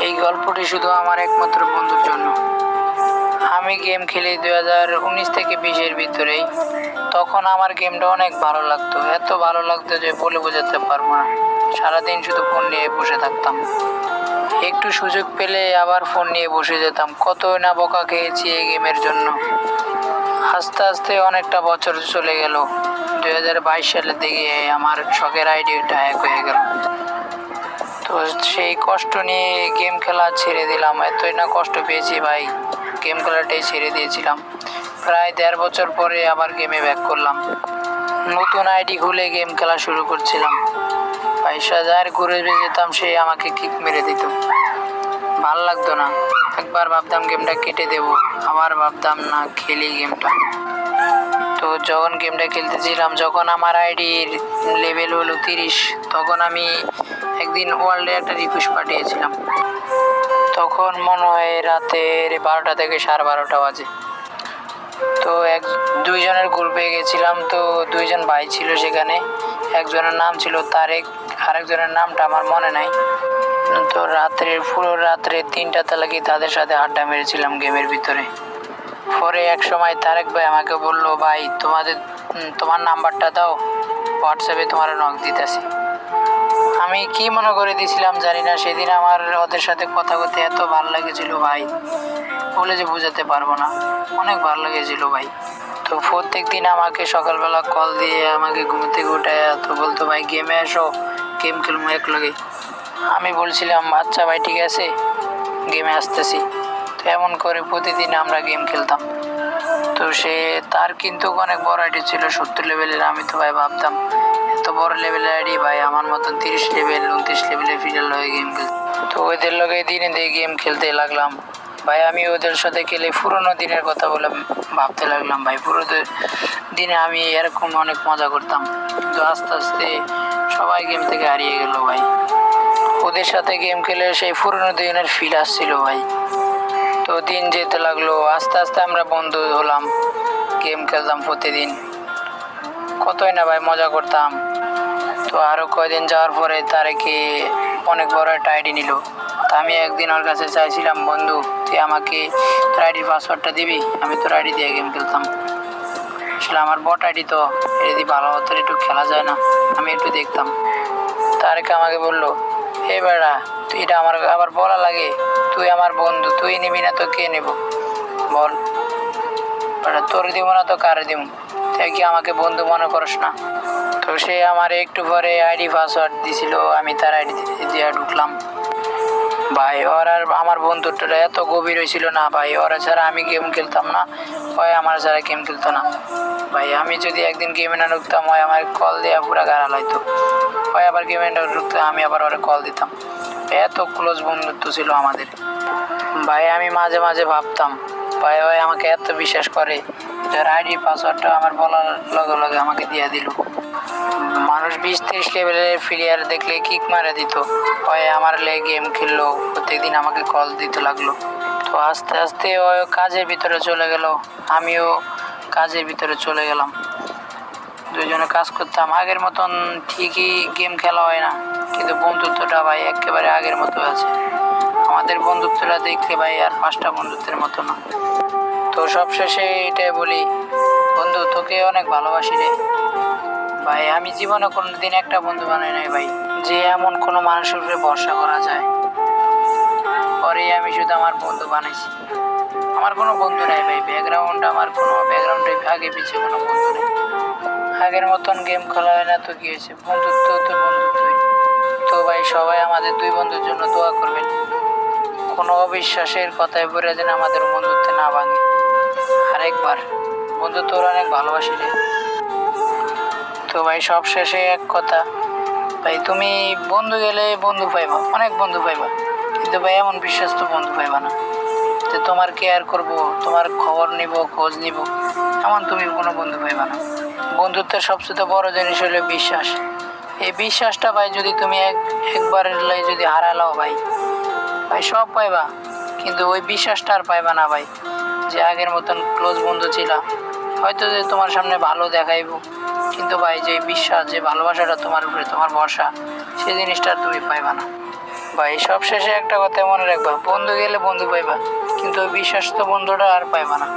এই গল্পটি শুধু আমার একমাত্র বন্ধুর জন্য। আমি গেম খেলি দু হাজার উনিশ থেকে বিশের ভিতরেই। তখন আমার গেমটা অনেক ভালো লাগতো। এত ভালো লাগতো যে বলে বোঝাতে পারব না। সারাদিন শুধু ফোন নিয়ে বসে থাকতাম। একটু সুযোগ পেলে আবার ফোন নিয়ে বসে যেতাম। কতই না বকা খেয়েছি এই গেমের জন্য। আস্তে আস্তে অনেকটা বছর চলে গেল। দু হাজার বাইশ সালের দিকে আমার শখের আইডিয়াটা হ্যাক হয়ে গেল। তো সেই কষ্ট নিয়ে গেম খেলা ছেড়ে দিলাম। এতই না কষ্ট পেয়েছি ভাই। গেম খেলাটাই ছেড়ে দিয়েছিলাম। প্রায় দেড় বছর পরে আবার গেমে ব্যাক করলাম। নতুন আইডি খুলে গেম খেলা শুরু করছিলাম। পয়সা যার ঘুরে যেতাম, সে আমাকে কিক মেরে দিত। ভালো লাগতো না। একবার ভাবতাম গেমটা কেটে দেব। আবার ভাবতাম, না, খেলি গেমটা তো যখন গেমটা খেলতেছিলাম, যখন আমার আইডির লেভেল হলো তিরিশ, তখন আমি একদিন ওয়ার্ল্ডে একটা রিকোয়েস্ট পাঠিয়েছিলাম। তখন মনে হয় রাতের বারোটা থেকে সাড়ে বারোটা বাজে। তো এক, দুইজনের গ্রুপে গেছিলাম, তো দুইজন ভাই ছিল সেখানে। একজনের নাম ছিল তারেক, আরেকজনের নামটা আমার মনে নাই। তো রাত্রে পুরো রাত্রে তিনটা লাগি তাদের সাথে আড্ডা মেরেছিলাম গেমের ভিতরে। পরে এক সময় তারেক ভাই আমাকে বলল, ভাই, তোমাদের তোমার নাম্বারটা দাও, হোয়াটসঅ্যাপে তোমার নক দিতেছি। আমি কি মনে করে দিয়েছিলাম জানি না, সেদিন আমার ওদের সাথে কথা বলতে এত ভালো লেগেছিল ভাই, বলে যে বোঝাতে পারব না, অনেক ভালো লেগেছিল ভাই। তো প্রত্যেক দিন আমাকে সকালবেলা কল দিয়ে আমাকে ঘুম থেকে উঠায় তো বলতো, ভাই গেমে এসো গেম খেলব এক লগে। আমি বলছিলাম আচ্ছা ভাই, ঠিক আছে গেমে আসতেছি। তো এমন করে প্রতিদিন আমরা গেম খেলতাম। তো সে, তার কিন্তু অনেক বড় আইডি ছিল, সত্তর লেভেলের আমি তো ভাই ভাবতাম, এত বড় লেভেলের আইডি ভাই আমার মতন তিরিশ লেভেল উনত্রিশ লেভেলের ফিডাল হয়ে গেম খেলতে তো ওদের লগে দিনে দিয়ে গেম খেলতে লাগলাম। ভাই আমি ওদের সাথে খেলে পুরোনো দিনের কথা বলে ভাবতে লাগলাম, ভাই পুরো দিনে আমি এরকম অনেক মজা করতাম। কিন্তু আস্তে আস্তে সবাই গেম থেকে হারিয়ে গেল ভাই। ওদের সাথে গেম খেলে সেই পুরোনো দিনের ফিল আসছিল ভাই। তো দিন যেতে লাগল। আস্তে আস্তে আমরা বন্ধু হলাম গেম খেলতাম প্রতিদিন। কতই না ভাই মজা করতাম। তো আরও কয়দিন যাওয়ার পরে তারেকে অনেক বড় একটা আইডি নিল। তা আমি একদিন ওর কাছে চাইছিলাম, বন্ধু, তুই আমাকে তোর আইডির পাসওয়ার্ডটা দিবি? আমি তোর আইডি দিয়ে গেম খেলতাম। আসলে আমার বট আইডি তো দিয়ে ভালো মতো একটু খেলা যায় না। আমি একটু দেখতাম। তারেকে আমাকে বলল এ বেড়া তুই এটা আমার আবার বলা লাগে, তুই আমার বন্ধু, তুই নিবি না তো কে নেব? বল। বেটা তোর দিব না তো কারে দিব? তুই কি আমাকে বন্ধু মনে করিস না? তো সে আমার একটু পরে আইডি পাসওয়ার্ড দিছিল, আমি তার আইডি দিয়ে ঢুকলাম। ভাই, ওর আর আমার বন্ধুটা এত গভীর হয়েছিল না ভাই। ওরা ছাড়া আমি গেম খেলতাম না। ওই আমার ছাড়া গেম খেলতো না। ভাই, আমি যদি একদিন গেমে না ঢুকতাম, ওই আমার কল দেওয়া পুরা গাড়া লাইতো ওই আবার গেমে ঢুকতো আমি আবার ওরা কল দিতাম। এত ক্লোজ বন্ধুত্ব ছিল আমাদের। ভাই, আমি মাঝে মাঝে ভাবতাম, ভাই ভাই আমাকে এত বিশ্বাস করে। যার আইডি পাসওয়ার্ডটা আমার বলার লগে লগে আমাকে দিয়ে দিল। মানুষ বিশ ত্রিশ লেভেলের প্লেয়ার দেখলে কিক মারা দিত। হয় আমার লে গেম খেললো, প্রত্যেকদিন আমাকে কল দিতে লাগল। তো আস্তে আস্তে ওই কাজের ভিতরে চলে গেল। আমিও কাজের ভিতরে চলে গেলাম। দুজনে কাজ করতাম। আগের মতন ঠিকই গেম খেলা হয় না। কিন্তু বন্ধুত্বটা ভাই একেবারে আগের মতো আছে। আমাদের বন্ধুত্বটা দেখলে ভাই আর পাঁচটা বন্ধুত্বের মতো না। তো সবশেষে এটাই বলি, বন্ধু, তোকে অনেক ভালোবাসি রে। ভাই, আমি জীবনে কোনোদিন একটা বন্ধু বানাই নাই ভাই, যে এমন কোনো মানুষের উপরে ভরসা করা যায়। পরে আমি শুধু আমার বন্ধু বানাইছি। আমার কোনো বন্ধু নাই ভাই ব্যাকগ্রাউন্ড আমার কোনো ব্যাকগ্রাউন্ডে আগে পিছিয়ে কোনো বন্ধু নেই। আগের মতন গেম খেলা হয় না তো কি হয়েছে? বন্ধুত্ব তো বন্ধুত্বই। তো ভাই, সবাই আমাদের দুই বন্ধুর জন্য দোয়া করবেন। কোনো অবিশ্বাসের কথায় পড়ে যেন আমাদের বন্ধুত্ব না ভাঙে। আরেকবার বন্ধু, তোর অনেক ভালোবাসি রে। তো ভাই, সব শেষে এক কথা। ভাই, তুমি বন্ধু গেলে বন্ধু পাইবা, অনেক বন্ধু পাইবা। কিন্তু ভাই, এমন বিশ্বাস তো বন্ধু পাইবা না। যে তোমার কেয়ার করব, তোমার খবর নিব, খোঁজ নিব, এমন তুমি কোনো বন্ধু পাইবা না। বন্ধুত্বের সবচেয়ে বড় জিনিস হলো বিশ্বাস। এই বিশ্বাসটা ভাই, যদি তুমি এক একবারের লাই যদি হারালাও ভাই ভাই, সব পাইবা। কিন্তু ওই বিশ্বাসটা আর পাইবা না ভাই, যে আগের মতন ক্লোজ বন্ধু ছিলাম। হয়তো যে তোমার সামনে ভালো দেখাইব, কিন্তু ভাই যে বিশ্বাস, যে ভালোবাসাটা তোমার উপরে, তোমার ভরসা, সেই জিনিসটা আর তুমি পাইবা না। ভাই সব শেষে একটা কথা মনে রাখবা, বন্ধু গেলে বন্ধু পাইবা, কিন্তু ওই বিশ্বাস তো বন্ধুটা আর পাইবা না।